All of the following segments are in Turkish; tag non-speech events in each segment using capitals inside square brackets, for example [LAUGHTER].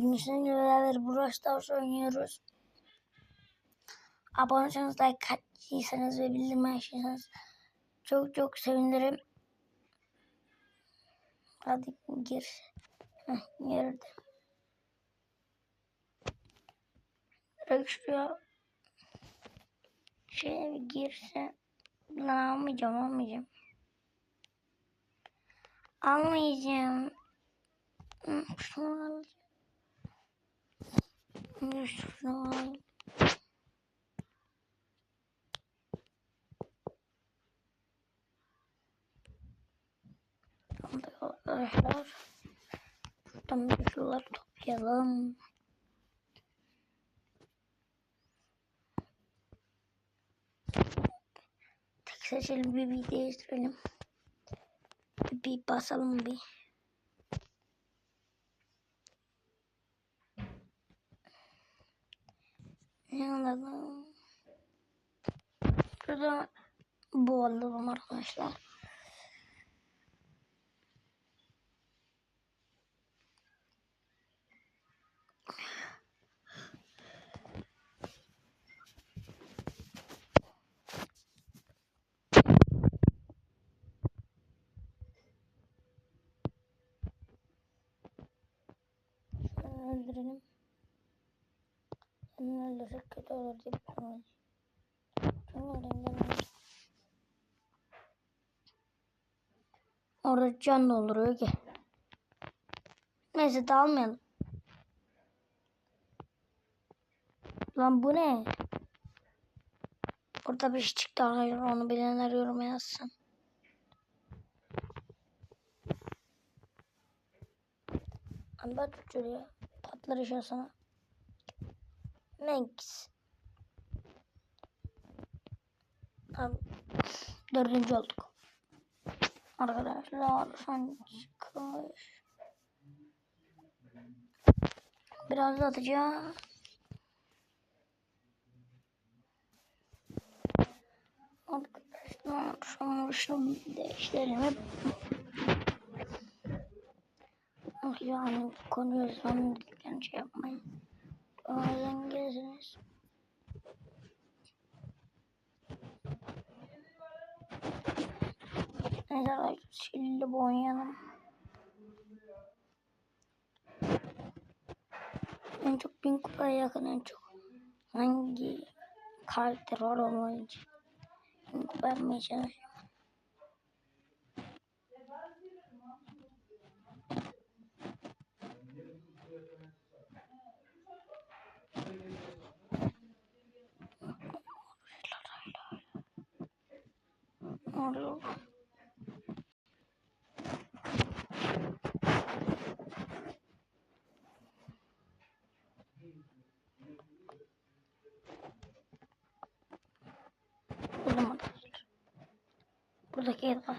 Sizinle beraber Brawl Stars oynuyoruz. Abone olursanız, like attıysanız ve bildirim açtıysanız çok çok sevinirim. Hadi gir. Heh, girdi. Direkt şuraya şeye girse. Almayacağım almayacağım. Almayacağım. Şunu alacağım. Tamam arkadaşlar. Şuradan bir şuraları toplayalım. Tek seçelim bir bir değiştirelim. Bir basalım bir. Ne alalım? Şurada bu alalım arkadaşlar. Öldürelim. Şunu öldürsek kötü olur diye düşünüyorum. Şunu öldürelim. Orada can dolduruyor ki. Neyse dalmayalım. Lan bu ne? Orada bir şey çıktı arkadaşlar. Onu bilenler yoruma yazsın. Lan bak şuraya. Patlar işe sana. Manx. Tamam. Dördüncü olduk. Arkadaşlar son çıkış. Biraz da atacağım. Arkadaşlar şunu şunu değiştirelim Yani konuyu zannedilirken şey yapmayın. Oradan geziniz. Arkadaşlar şimdi oynayalım. En çok bin kupaya yakın en çok. Hangi karakter var onu oynayacağım. Bin kupa yapmaya çalışıyorum. Oluyor. Buldum arkadaşlar. Buradaki Edgar.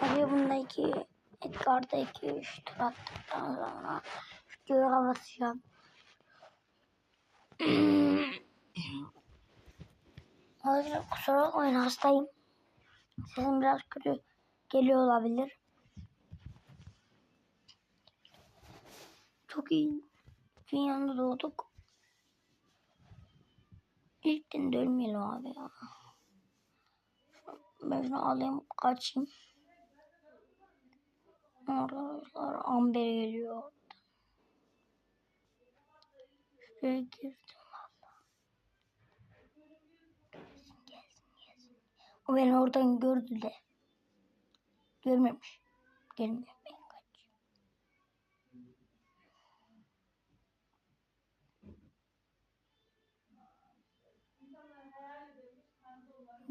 Tabii bundaki Edgar'da 2-3 tur attıktan sonra videoya basacağım. [CLEARS THROAT] Arkadaşlar kusura bakmayın hastayım. Sesim biraz kötü geliyor olabilir. Çok iyi dünyada doğduk. İlk gün ölmeyelim abi ya. Ben şunu alayım kaçayım. Arkadaşlar Amber geliyor. Şuraya girdim valla. Gelsin gelsin gelsin. O beni oradan gördü de. Görmemiş. Gelmiyor ben kaçayım.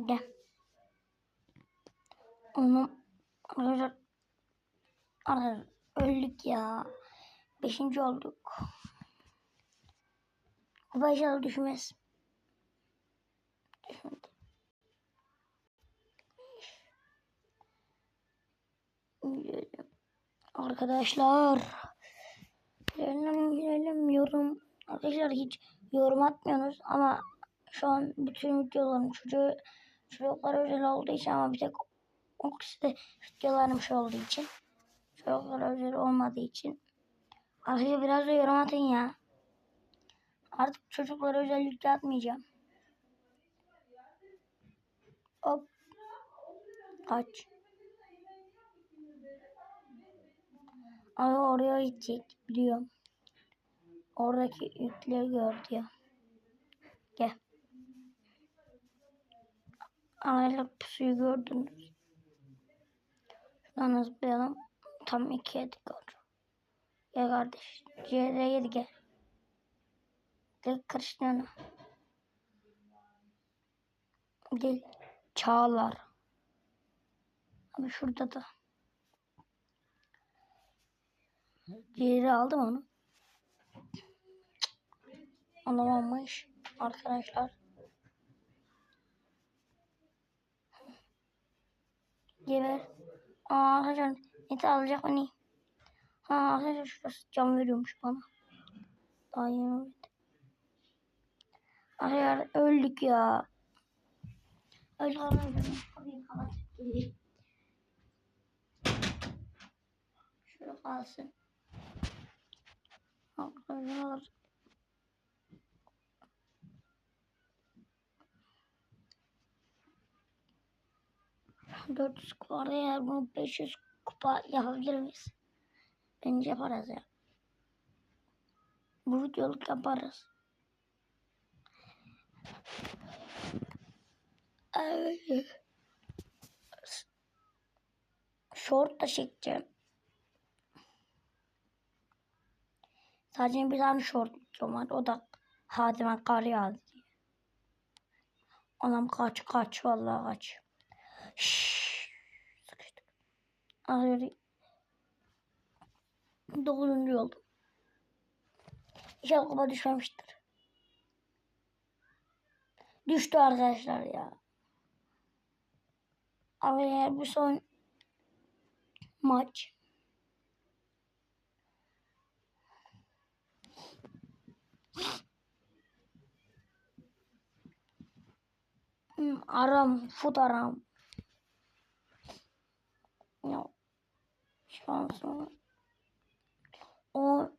Gel. Onu arkadaşlar arkadaşlar öldük ya. Beşinci olduk. Kupa inşallah düşmez. Düşmedi. Arkadaşlar. Gidelim gidelim yorum. Arkadaşlar hiç yorum atmıyorsunuz ama şu an bütün videolarım çocuğu çocuklara özel olduğu için ama bir tek o kişi de videolarım şey olduğu için çocuklara özel olmadığı için Arkadaşlar biraz da yorum atın ya. Artık çocuklara özellikle atmayacağım. Hop. Kaç. Abi oraya gidecek biliyorum. Oradaki yükleri gördü ya. Gel. Anayla pusuyu gördünüz. Şuradan zıplayalım. Tam iki yedik oldu. Gel kardeş. C'de yedi gel. Gel Cristiano. Gel. Çağlar. Abi şurada da. Ciğeri aldım onu. Anlamamış arkadaşlar. Geber. Aa arkadaşlar neti alacak ne? Ha arkadaşlar şurası cam veriyormuş bana. Daha yeni öğrendim. Arkadaşlar öldük ya. Öldük arkadaşlar. Kapıyı kapatıp geleyim. Şöyle kalsın. Arkadaşlar. Dört yüz kupa var ya bunu 500 kupa yapabilir miyiz? Bence yaparız ya. Bu videoluk yaparız. Ay. Short da çekeceğim. Sadece bir tane short videom var. O da Hadime kar yağdı diye. Anam kaç kaç vallahi kaç. Şşş. Sıkıştık. Hayır. Dokuzuncu oldum. İnşallah kupa düşmemiştir. Düştü arkadaşlar ya. Abi eğer bu son maç. Hmm, aram, fut aram. Ya. Şansım. O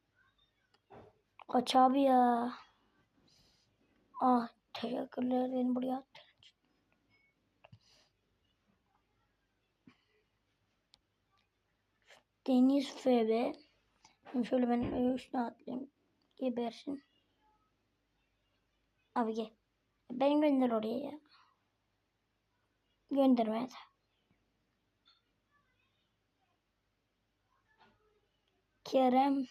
kaç abi ya. Ah teşekkürler beni buraya attın. Deniz FB. Şimdi şöyle ben üstüne atlayayım. Gebersin. Abi gel. Beni gönder oraya ya. Gönderme hadi. Kerem.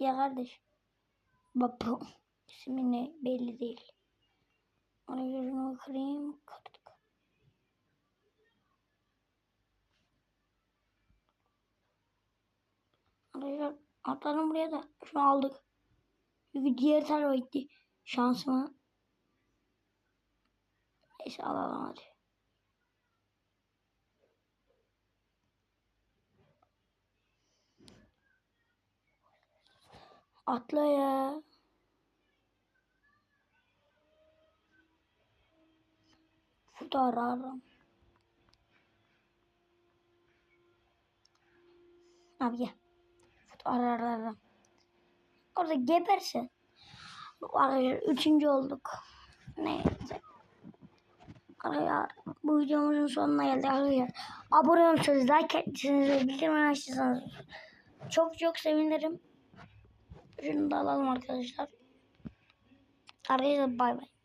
Ya kardeş. Bak bu ismi ne belli değil. Onu yüzünü kırayım. Kırdık. Arkadaşlar atladım buraya da şunu aldık. Çünkü diğer tarafa gitti. Şansıma. Neyse alalım hadi. Atla ya. Şurada ararım. Abi gel. Şurada ararım. Orada gebersin. Arkadaşlar üçüncü olduk. Neyse. Arkadaşlar bu videomuzun sonuna geldik arkadaşlar. Abone olursanız, like ettiyseniz, bildirim açtıysanız çok çok sevinirim. Şunu da alalım arkadaşlar. Arkadaşlar bay bay.